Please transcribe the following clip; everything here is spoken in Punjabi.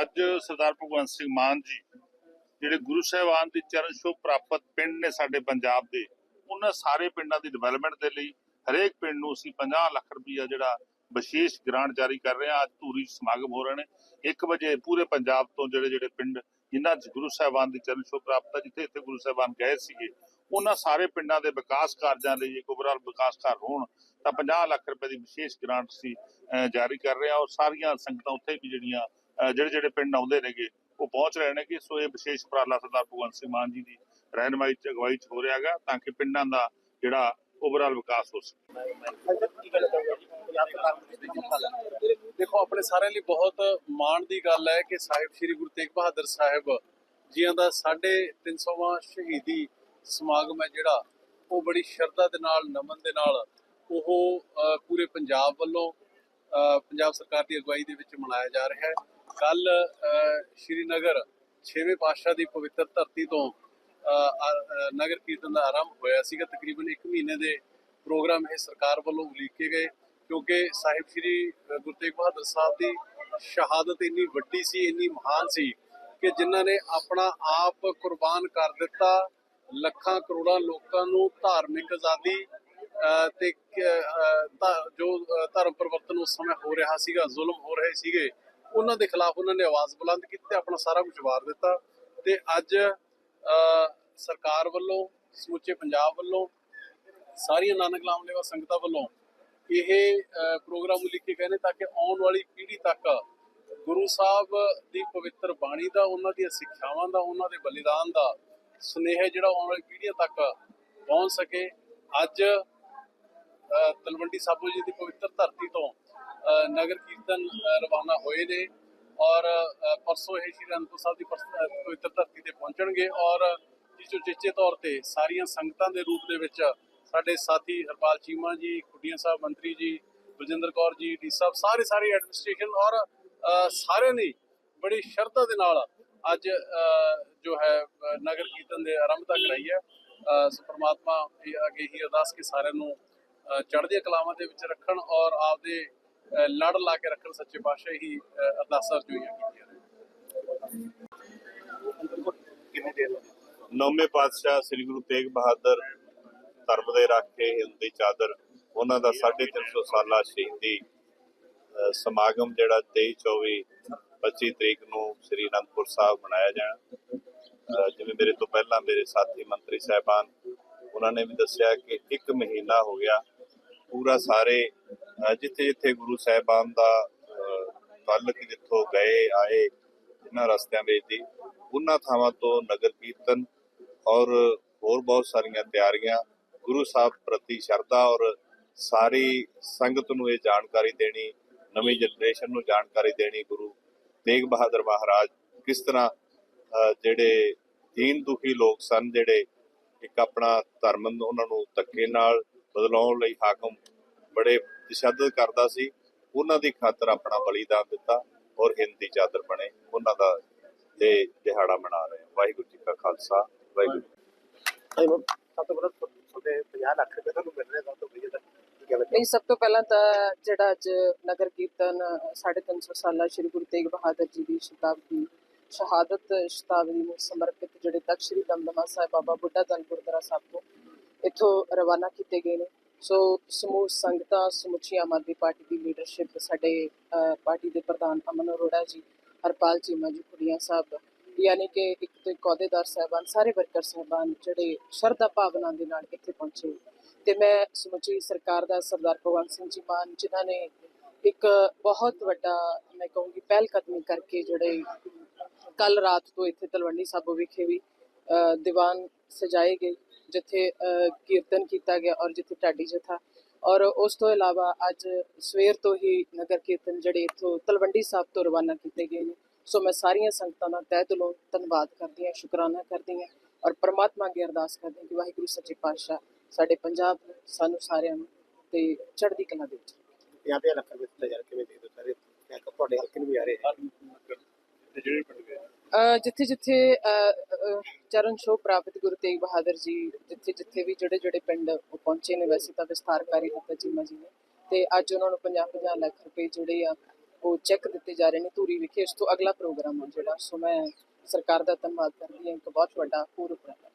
ਅੱਜ ਸਰਦਾਰ ਭਗਵੰਤ ਸਿੰਘ ਮਾਨ ਜੀ ਜਿਹੜੇ ਗੁਰੂ ਸਾਹਿਬਾਨ ਦੀ ਚਰਨ ਛੋਹ ਪ੍ਰਾਪਤ ਪਿੰਡ ਨੇ ਸਾਡੇ ਪੰਜਾਬ ਦੇ, ਉਹਨਾਂ ਸਾਰੇ ਪਿੰਡਾਂ ਦੀ ਡਿਵੈਲਪਮੈਂਟ ਦੇ ਲਈ ਹਰੇਕ ਪਿੰਡ ਨੂੰ ਅਸੀਂ 50 ਲੱਖ ਰੁਪਈਆ ਜਿਹੜਾ ਵਿਸ਼ੇਸ਼ ਗ੍ਰਾਂਟ ਜਾਰੀ ਕਰ ਰਹੇ ਹਾਂ। ਅੱਜ ਧੂਰੀ ਸਮਾਗਮ ਹੋ ਰਹੇ ਨੇ। 1 ਵਜੇ ਪੂਰੇ ਪੰਜਾਬ ਤੋਂ ਜਿਹੜੇ ਜਿਹੜੇ ਪਿੰਡ ਜਿਨ੍ਹਾਂ 'ਚ ਗੁਰੂ ਸਾਹਿਬਾਨ ਦੀ ਚਰਨ ਛੋਹ ਪ੍ਰਾਪਤ ਹੈ, ਜਿੱਥੇ ਇੱਥੇ ਗੁਰੂ ਸਾਹਿਬਾਨ ਗਏ ਸੀਗੇ, ਉਹਨਾਂ ਸਾਰੇ ਪਿੰਡਾਂ ਦੇ ਵਿਕਾਸ ਕਾਰਜਾਂ ਲਈ ਇੱਕ ਓਵਰਆਲ ਵਿਕਾਸ ਕਾਰਜ ਹੋਣ, ਤਾਂ 50 ਲੱਖ ਰੁਪਏ ਦੀ ਵਿਸ਼ੇਸ਼ ਗ੍ਰਾਂਟ ਸੀ ਜਾਰੀ ਕਰ ਰਹੇ ਹਾਂ। ਔਰ ਸਾਰੀਆਂ ਸੰਗਤਾਂ ਉੱਥੇ ਵੀ ਜਿਹੜੀਆਂ ਜਿਹੜੇ ਜਿਹੜੇ ਪਿੰਡ ਆਉਂਦੇ ਨੇਗੇ ਉਹ ਪਹੁੰਚ ਰਹੇ ਨੇਗੇ। ਸੋ ਇਹ ਵਿਸ਼ੇਸ਼ ਉਪਰਾਲਾ ਸਰਦਾਰ ਭਗਵੰਤ ਸਿੰਘ ਮਾਨ ਜੀ ਦੀ ਰਹਿਨਮਾਈ ਚ ਅਗਵਾਈ ਚ ਹੋ ਰਿਹਾ ਹੈਗਾ ਤਾਂ ਕਿ ਪਿੰਡਾਂ ਦਾ ਜਿਹੜਾ ਓਵਰਆਲ ਵਿਕਾਸ ਹੋ ਸਕੇ। ਦੇਖੋ ਆਪਣੇ ਸਾਰਿਆਂ ਲਈ ਬਹੁਤ ਮਾਣ ਦੀ ਗੱਲ ਹੈ ਕਿ ਸਾਹਿਬ ਸ੍ਰੀ ਗੁਰੂ ਤੇਗ ਬਹਾਦਰ ਸਾਹਿਬ ਜੀਆਂ ਦਾ 350ਵਾਂ ਸ਼ਹੀਦੀ ਸਮਾਗਮ ਹੈ ਜਿਹੜਾ ਉਹ ਬੜੀ ਸ਼ਰਧਾ ਦੇ ਨਾਲ ਨਮਨ ਦੇ ਨਾਲ ਉਹ ਪੂਰੇ ਪੰਜਾਬ ਵੱਲੋਂ ਅ, ਪੰਜਾਬ ਸਰਕਾਰ ਦੀ ਅਗਵਾਈ ਦੇ ਵਿੱਚ ਮਨਾਇਆ ਜਾ ਰਿਹਾ ਹੈ। ਕੱਲ ਸ਼੍ਰੀਨਗਰ 6ਵੇਂ ਪਾਤਸ਼ਾਹ ਦੀ ਪਵਿੱਤਰ ਧਰਤੀ ਤੋਂ ਨਗਰ ਕੀਰਤਨ ਦਾ ਆਰੰਭ ਹੋਇਆ ਸੀਗਾ। ਤਕਰੀਬਨ 1 ਮਹੀਨੇ ਦੇ ਪ੍ਰੋਗਰਾਮ ਇਹ ਸਰਕਾਰ ਵੱਲੋਂ ਉਲੀਕੇ ਗਏ ਕਿਉਂਕਿ ਸਾਹਿਬ ਸ੍ਰੀ ਗੁਰੂ ਤੇਗ ਬਹਾਦਰ ਸਾਹਿਬ ਦੀ ਸ਼ਹਾਦਤ ਇੰਨੀ ਵੱਡੀ ਸੀ ਇੰਨੀ ਮਹਾਨ ਸੀ ਕਿ ਜਿਨ੍ਹਾਂ ਨੇ ਆਪਣਾ ਆਪ ਕੁਰਬਾਨ ਕਰ ਦਿੱਤਾ ਲੱਖਾਂ ਕਰੋੜਾਂ ਲੋਕਾਂ ਨੂੰ ਧਾਰਮਿਕ ਆਜ਼ਾਦੀ ਅ, ਤੇ ਜੋ ਧਰਮ ਪਰਿਵਰਤਨ ਉਸ ਸਮੇਂ ਹੋ ਰਿਹਾ ਸੀਗਾ ਜ਼ੁਲਮ ਹੋ ਰਹੇ ਸੀਗੇ ਉਹਨਾਂ ਦੇ ਖਿਲਾਫ ਉਹਨਾਂ ਨੇ ਆਵਾਜ਼ ਬੁਲੰਦ ਕੀਤੀ ਤੇ ਆਪਣਾ ਸਾਰਾ ਕੁਝ ਵਾਰ ਦਿੱਤਾ ਤੇ ਅੱਜ ਸਰਕਾਰ ਵੱਲੋਂ ਸਮੁੱਚੇ ਪੰਜਾਬ ਵੱਲੋਂ ਸਾਰੀਆਂ ਨਾਨਕ ਨਾਮ ਲੈਵਾ ਸੰਗਤਾਂ ਵੱਲੋਂ ਇਹ ਪ੍ਰੋਗਰਾਮ ਉਲੀਕੇ ਗਏ ਨੇ ਤਾਂ ਕਿ ਆਉਣ ਵਾਲੀ ਪੀੜ੍ਹੀ ਤੱਕ ਗੁਰੂ ਸਾਹਿਬ ਦੀ ਪਵਿੱਤਰ ਬਾਣੀ ਦਾ ਉਹਨਾਂ ਦੀਆਂ ਸਿੱਖਿਆਵਾਂ ਦਾ ਉਹਨਾਂ ਦੇ ਬਲੀਦਾਨ ਦਾ ਸੁਨੇਹਾ ਜਿਹੜਾ ਆਉਣ ਵਾਲੀ ਪੀੜ੍ਹੀਆਂ ਤੱਕ ਪਹੁੰਚ ਸਕੇ। ਅੱਜ ਅ, ਤਲਵੰਡੀ ਸਾਬੋ ਜੀ ਦੀ ਪਵਿੱਤਰ ਧਰਤੀ ਤੋਂ ਨਗਰ ਕੀਰਤਨ ਰਵਾਨਾ ਹੋਏ ਨੇ ਔਰ ਪਰਸੋਂ ਇਹ ਸ਼੍ਰੀ ਅਨੰਦਪੁਰ ਸਾਹਿਬ ਦੀ ਪਰਸ- ਪਵਿੱਤਰ ਧਰਤੀ ਤੇ ਪਹੁੰਚਣਗੇ ਔਰ ਜਿਸ ਉਚੇਚੇ ਤੌਰ ਤੇ ਸਾਰੀਆਂ ਸੰਗਤਾਂ ਦੇ ਰੂਪ ਦੇ ਵਿੱਚ ਸਾਡੇ ਸਾਥੀ ਹਰਪਾਲ ਚੀਮਾ ਜੀ ਖੁੱਡੀਆਂ ਸਾਹਿਬ ਮੰਤਰੀ ਜੀ ਬਲਜਿੰਦਰ ਕੌਰ ਜੀ ਡੀ ਸਾਹਿਬ ਸਾਰੇ ਸਾਰੇ ਐਡਮਿਨਿਸਟ੍ਰੇਸ਼ਨ ਔਰ ਅ, ਸਾਰਿਆਂ ਨੇ ਬੜੀ ਸ਼ਰਧਾ ਦੇ ਨਾਲ ਅੱਜ ਜੋ ਹੈ ਨਗਰ ਕੀਰਤਨ ਦੇ ਆਰੰਭ ਤੱਕ ਕਰਾਈ ਹੈ। ਸੋ ਪ੍ਰਮਾਤਮਾ ਇਹ ਅੱਗੇ ਹੀ ਅਰਦਾਸ ਕਿ ਸਾਰਿਆਂ ਨੂੰ ਚੜ੍ਹਦੀਆਂ ਕਲਾਵਾਂ ਦੇ ਵਿੱਚ ਰੱਖਣ ਔਰ ਆਪਦੇ ਲੜ ਲਾ ਕੇ ਰੱਖਣ ਸੱਚੇ ਪਾਤਸ਼ਾਹ ਹੀ ਅਰਦਾਸਾਂ ਜੋਈਆਂ ਕੀਤੀਆਂ ਨੌਵੇਂ ਪਾਤਸ਼ਾਹ ਸ੍ਰੀ ਗੁਰੂ ਤੇਗ ਬਹਾਦਰ ਧਰਮ ਦੇ ਰਾਖੇ ਹਿੰਦ ਦੀ ਚਾਦਰ, ਉਹਨਾਂ ਦਾ 350 ਸਾਲਾ ਸ਼ਹੀਦੀ ਸਮਾਗਮ ਜਿਹੜਾ 23 24 25 ਤਰੀਕ ਨੂੰ ਸ੍ਰੀ ਅਨੰਦਪੁਰ ਸਾਹਿਬ ਮਨਾਇਆ ਜਾਣਾ। ਜਿਵੇਂ ਮੇਰੇ ਤੋਂ ਪਹਿਲਾਂ ਮੇਰੇ ਸਾਥੀ ਮੰਤਰੀ ਸਾਹਿਬਾਨ, ਉਹਨਾਂ ਨੇ ਵੀ ਦੱਸਿਆ ਕਿ ਇੱਕ ਮਹੀਨਾ ਹੋ ਗਿਆ, ਪੂਰਾ ਸਾਰੇ ਜਿੱਥੇ ਜਿੱਥੇ ਗੁਰੂ ਸਾਹਿਬਾਨ ਦਾ ਤਾਲਕ ਜਿੱਥੋਂ ਗਏ, ਆਏ ਇਹਨਾਂ ਰਸਤਿਆਂ ਵਿੱਚ ਦੀ ਉਹਨਾਂ ਥਾਵਾਂ ਤੋਂ ਨਗਰ ਕੀਰਤਨ ਔਰ ਹੋਰ ਬਹੁਤ ਸਾਰੀਆਂ ਤਿਆਰੀਆਂ, ਗੁਰੂ ਸਾਹਿਬ ਪ੍ਰਤੀ ਸ਼ਰਧਾ ਔਰ ਸਾਰੀ ਸੰਗਤ ਨੂੰ ਇਹ ਜਾਣਕਾਰੀ ਦੇਣੀ, ਨਵੀਂ ਜਨਰੇਸ਼ਨ ਨੂੰ ਜਾਣਕਾਰੀ ਦੇਣੀ, ਗੁਰੂ ਤੇਗ ਬਹਾਦਰ ਮਹਾਰਾਜ ਕਿਸ ਤਰ੍ਹਾਂ ਜਿਹੜੇ ਦੀਨ ਦੁਖੀ ਲੋਕ ਸਨ, ਜਿਹੜੇ ਇੱਕ ਆਪਣਾ ਧਰਮ ਉਹਨਾਂ ਨੂੰ ਧੱਕੇ ਨਾਲ ਬਦਲਾਉਣ ਲਈ ਹਾਕਮ ਬੜੇ ਤਸ਼ੱਦਦ ਕਰਦਾ ਸੀ। ਉਹਨਾਂ ਦੀ ਖਾਤਰ ਆਪਣਾ ਬਲੀਦਾਨ ਦਿੱਤਾ ਔਰ ਹਿੰਦ ਚਾਦਰ ਬਣੇ। ਉਹਨਾਂ ਦਾ ਤੇ ਦਿਹਾੜਾ ਮਨਾ ਰਹੇ। ਹਾਂ। ਵਾਹਿਗੁਰੂ ਜੀ ਕਾ ਖਾਲਸਾ ਵਾਹਿਗੁਰੂ ਜੀ ਸਭ ਤੋਂ ਪਹਿਲਾਂ ਤੁਹਾਡੇ 50 ਲੱਖ ਰੁਪਏ ਤੁਹਾਨੂੰ ਮਿਲ ਰਹੇ ਸਭ ਤੋਂ ਵਧੀਆ ਤਾਂ ਕੀ ਕਹਿਣਾ ਨਹੀਂ ਸਭ ਤੋਂ ਪਹਿਲਾਂ ਤਾਂ ਜਿਹੜਾ ਅੱਜ ਨਗਰ ਕੀਰਤਨ 350 ਸਾਲਾ ਸ੍ਰੀ ਗੁਰੂ ਤੇਗ ਬਹਾਦਰ ਜੀ ਦੀ ਸ਼ਤਾਬਦੀ ਸ਼ਹਾਦਤ ਸ਼ਤਾਬਦੀ ਨੂੰ ਸਮਰਪਿਤ ਜਿਹੜੇ ਤਖਤ ਸ੍ਰੀ ਦਮਦਮਾ ਸਾਹਿਬ ਬਾਬਾ ਬੁੱਢਾ ਦਲ ਗੁਰਦੁਆਰਾ ਸਾਹਿਬ ਤੋਂ ਇੱਥੋਂ ਰਵਾਨਾ ਕੀਤੇ ਗਏ ਨੇ। ਸੋ ਸਮੂਹ ਸੰਗਤਾਂ ਸਮੁੱਚੀ ਆਮ ਆਦਮੀ ਪਾਰਟੀ ਦੀ ਲੀਡਰਸ਼ਿਪ ਸਾਡੇ ਪਾਰਟੀ ਦੇ ਪ੍ਰਧਾਨ ਅਮਨ ਅਰੋੜਾ ਜੀ, ਹਰਪਾਲ ਚੀਮਾ ਜੀ, ਕੁੜੀਆਂ ਸਾਹਿਬ, ਯਾਨੀ ਕਿ ਇੱਕ ਤੋਂ ਇੱਕ ਅਹੁਦੇਦਾਰ ਸਾਹਿਬਾਨ, ਸਾਰੇ ਵਰਕਰ ਸਾਹਿਬਾਨ ਜਿਹੜੇ ਸ਼ਰਧਾ ਭਾਵਨਾ ਦੇ ਨਾਲ ਇੱਥੇ ਪਹੁੰਚੇ। ਤੇ ਮੈਂ ਸਮੁੱਚੀ ਸਰਕਾਰ ਦਾ ਸਰਦਾਰ ਭਗਵੰਤ ਸਿੰਘ ਜੀ ਮਾਨ, ਜਿਨ੍ਹਾਂ ਨੇ ਇੱਕ ਬਹੁਤ ਵੱਡਾ, ਮੈਂ ਕਹੂੰਗੀ ਪਹਿਲ ਕਦਮੀ ਕਰਕੇ ਜਿਹੜੇ ਕੱਲ ਰਾਤ ਤੋਂ ਇੱਥੇ ਤਲਵੰਡੀ ਸਾਬੋ ਵਿਖੇ ਵੀ ਦੀਵਾਨ ਸਜਾਏ ਗਏ। ਜਿੱਥੇ ਕੀਰਤਨ ਕੀਤਾ ਗਿਆ ਔਰ ਜਿੱਥੇ ਢਾਡੀ ਜਥਾ। ਔਰ ਉਸ ਤੋਂ ਇਲਾਵਾ ਅੱਜ ਸਵੇਰ ਤੋਂ ਹੀ ਨਗਰ ਕੀਰਤਨ ਜਿਹੜੇ ਇੱਥੋਂ ਤਲਵੰਡੀ ਸਾਹਿਬ ਤੋਂ ਰਵਾਨਾ ਕੀਤੇ ਗਏ ਨੇ। ਸੋ ਮੈਂ ਸਾਰੀਆਂ ਸੰਗਤਾਂ ਦਾ ਤਹਿ ਦਿਲੋਂ ਧੰਨਵਾਦ ਕਰਦੀ ਹਾਂ ਸ਼ੁਕਰਾਨਾ ਕਰਦੀ ਹਾਂ ਔਰ ਪ੍ਰਮਾਤਮਾ ਅੱਗੇ ਅਰਦਾਸ ਕਰਦੀ ਹਾਂ ਕਿ ਵਾਹਿਗੁਰੂ ਸੱਚੇ ਪਾਤਸ਼ਾਹ ਸਾਡੇ ਪੰਜਾਬ ਨੂੰ ਸਾਨੂੰ ਸਾਰਿਆਂ ਨੂੰ ਤੇ ਚੜ੍ਹਦੀ ਕਲਾ ਦੇ ਵਿੱਚ 50 ਲੱਖ ਰੁਪਏ ਦਿੱਤਾ ਜਾ ਕਿਵੇਂ ਦੇ ਦੋ ਸਾਰੇ? ਮੈਂ ਕਿਹਾ ਤੁਹਾਡੇ ਹਲਕੇ ਨੂੰ ਵੀ ਆ ਰਹੇ ਹੈ। ਤੇ ਜਿਹੜੇ ਪਿੰਡ ਗਏ। ਅ, ਜਿੱਥੇ ਜਿੱਥੇ ਚਰਨ ਛੋਹ ਪ੍ਰਾਪਤ ਗੁਰੂ ਤੇਗ ਬਹਾਦਰ ਜੀ, ਜਿੱਥੇ ਜਿੱਥੇ ਵੀ ਜਿਹੜੇ ਜਿਹੜੇ ਪਿੰਡ ਉਹ ਪਹੁੰਚੇ ਨੇ, ਵੈਸੇ ਤਾਂ ਵਿਸਥਾਰਕਾਰੀ ਦਿੱਤਾ ਚੀਮਾ ਜੀ ਨੇ। ਤੇ ਅੱਜ ਉਹਨਾਂ ਨੂੰ 50 50 ਲੱਖ ਰੁਪਏ ਜਿਹੜੇ ਆ, ਉਹ ਚੈੱਕ ਦਿੱਤੇ ਜਾ ਰਹੇ ਨੇ ਧੂਰੀ ਵਿਖੇ। ਇਸ ਤੋਂ ਅਗਲਾ ਪ੍ਰੋਗਰਾਮ ਹੈ ਜਿਹੜਾ। ਸੋ ਮੈਂ ਸਰਕਾਰ ਦਾ ਧੰਨਵਾਦ ਕਰਦੀ ਹਾਂ। ਇੱਕ ਬਹੁਤ ਵੱਡਾ ਪੂਰ ਉਪਰਾਲਾ